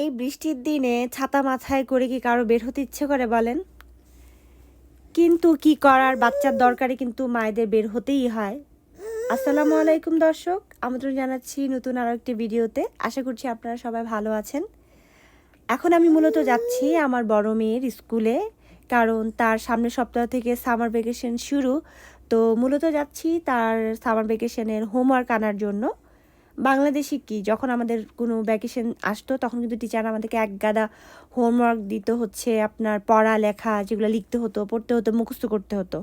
এই বৃষ্টির দিনে ছাতা মাথায় করে কি কারও বের হতে ইচ্ছে করে বলেন? কিন্তু কি করার বাচ্চার দরকারে কিন্তু মায়েদের বের হতেই হয়। আসসালামু আলাইকুম দর্শক, আমন্ত্রণ জানাচ্ছি নতুন আরও একটি ভিডিওতে। আশা করছি আপনারা সবাই ভালো আছেন। এখন আমি মূলত যাচ্ছি আমার বড় মেয়ের স্কুলে, কারণ তার সামনের সপ্তাহ থেকে সামার ভ্যাকেশন শুরু। তো মূলত যাচ্ছি তার সামার ভ্যাকেশনের হোমওয়ার্ক আনার জন্য। বাংলাদেশে কি? যখন আমাদের কোনো ভ্যাকেশন আসতো, তখন কিন্তু টিচার আমাদেরকে এক গাদা হোমওয়ার্ক দিত হচ্ছে আপনার পড়া লেখা যেগুলো লিখতে হতো, পড়তে হতো, মুখস্থ করতে হতো।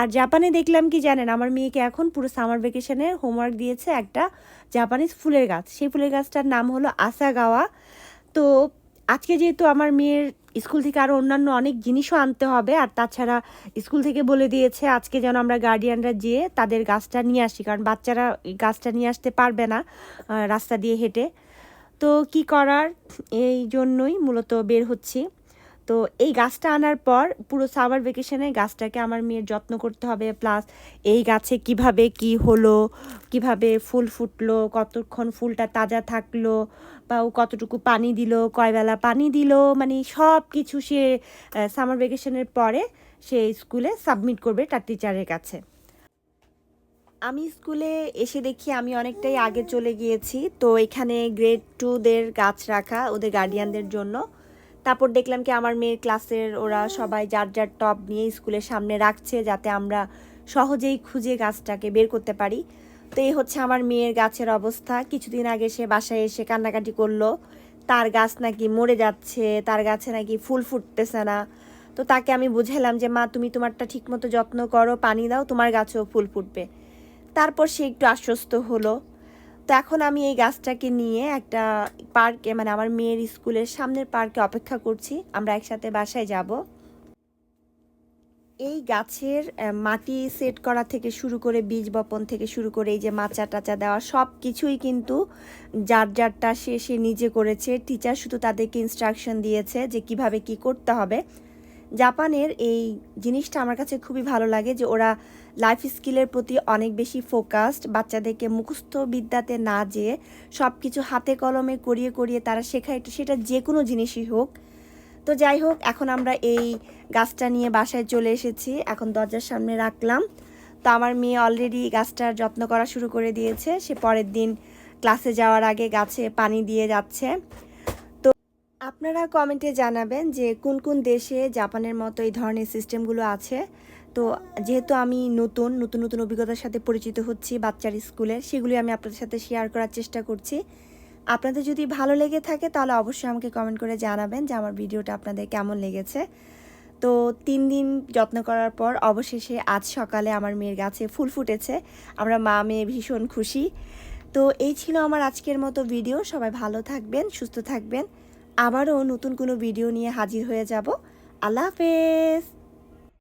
আর জাপানে দেখলাম কি জানেন, আমার মেয়েকে এখন পুরো সামার ভ্যাকেশনের হোমওয়ার্ক দিয়েছে একটা জাপানিজ ফুলের গাছ। সেই ফুলের গাছটার নাম হলো আসাগাওয়া তো আজকে যেহেতু আমার মেয়ের স্কুল থেকে আরও অন্যান্য অনেক জিনিসও আনতে হবে, আর তাছাড়া স্কুল থেকে বলে দিয়েছে আজকে যেন আমরা গার্ডিয়ানরা যেয়ে তাদের গাছটা নিয়ে আসি, কারণ বাচ্চারা গাছটা নিয়ে আসতে পারবে না রাস্তা দিয়ে হেঁটে। তো কি করার? এই জন্যই মূলত বের হচ্ছি। তো এই গাছটা আনার পর পুরো সামার ভ্যাকেশনে গাছটাকে আমার মেয়ের যত্ন করতে হবে প্লাস এই গাছে কীভাবে কি হলো, কীভাবে ফুল ফুটলো, কতক্ষণ ফুলটা তাজা থাকল, বা ও কতটুকু পানি দিল কয়বেলা পানি দিল মানে সব কিছু সে সামার ভ্যাকেশনের পরে সে স্কুলে সাবমিট করবে তার টিচারের কাছে। আমি স্কুলে এসে দেখি আমি অনেকটাই আগে চলে গিয়েছি, তো এখানে গ্রেড টুদের গাছ রাখা ওদের গার্ডিয়ানদের জন্য। তারপর দেখলাম কি আমার মেয়ের ক্লাসের ওরা সবাই যার যার টপ নিয়ে স্কুলের সামনে রাখছে যাতে আমরা সহজেই খুঁজে গাছটাকে বের করতে পারি। তো এই হচ্ছে আমার মেয়ের গাছের অবস্থা। কিছুদিন আগে সে বাসায় এসে কান্নাকাটি করল। তার গাছ নাকি মরে যাচ্ছে তার গাছে নাকি ফুল ফুটতেছে না। তো তাকে আমি বুঝালাম যে মা তুমি তোমারটা ঠিকমতো যত্ন করো পানি দাও তোমার গাছেও ফুল ফুটবে। তারপর সে একটু আশ্বস্ত হলো। তো এখন আমি এই গাছটাকে নিয়ে একটা পার্কে মানে আমার মেয়ের স্কুলের সামনের পার্কে অপেক্ষা করছি। আমরা একসাথে বাসায় যাব। এই গাছের মাটি সেট করা থেকে শুরু করে, বীজ বপন থেকে শুরু করে, এই যে মাচা টাচা দেওয়া সব কিছুই কিন্তু যার যারটা সে সে নিজে করেছে। টিচার শুধু তাদেরকে ইনস্ট্রাকশন দিয়েছে যে কীভাবে কি করতে হবে। জাপানের এই জিনিসটা আমার কাছে খুবই ভালো লাগে যে ওরা লাইফ স্কিলের প্রতি অনেক বেশি ফোকাসড বাচ্চাদেরকে মুখস্থ বিদ্যাতে না যেয়ে সব কিছু হাতে কলমে করিয়ে করিয়ে তারা শেখায়। সেটা যে কোনো জিনিসই হোক। তো যাই হোক, এখন আমরা এই গাছটা নিয়ে বাসায় চলে এসেছি। এখন দরজার সামনে রাখলাম। তো আমার মেয়ে অলরেডি গাছটার যত্ন করা শুরু করে দিয়েছে। সে পরের দিন ক্লাসে যাওয়ার আগে গাছে পানি দিয়ে যাচ্ছে। আপনারা কমেন্টে জানাবেন যে কোন কোন দেশে জাপানের মতো এই ধরনের সিস্টেমগুলো আছে। তো যেহেতু আমি নতুন নতুন নতুন অভিজ্ঞতার সাথে পরিচিত হচ্ছি বাচ্চার স্কুলে, সেগুলি আমি আপনাদের সাথে শেয়ার করার চেষ্টা করছি। আপনাদের যদি ভালো লেগে থাকে তাহলে অবশ্যই আমাকে কমেন্ট করে জানাবেন যে আমার ভিডিওটা আপনাদের কেমন লেগেছে। তো তিন দিন যত্ন করার পর অবশেষে আজ সকালে আমার মেয়ের গাছে ফুল ফুটেছে। আমরা মা মেয়ে ভীষণ খুশি। তো এই ছিল আমার আজকের মতো ভিডিও। সবাই ভালো থাকবেন, সুস্থ থাকবেন। আবারও নতুন কোনো ভিডিও নিয়ে হাজির হয়ে যাব। আল্লাহ হাফেজ!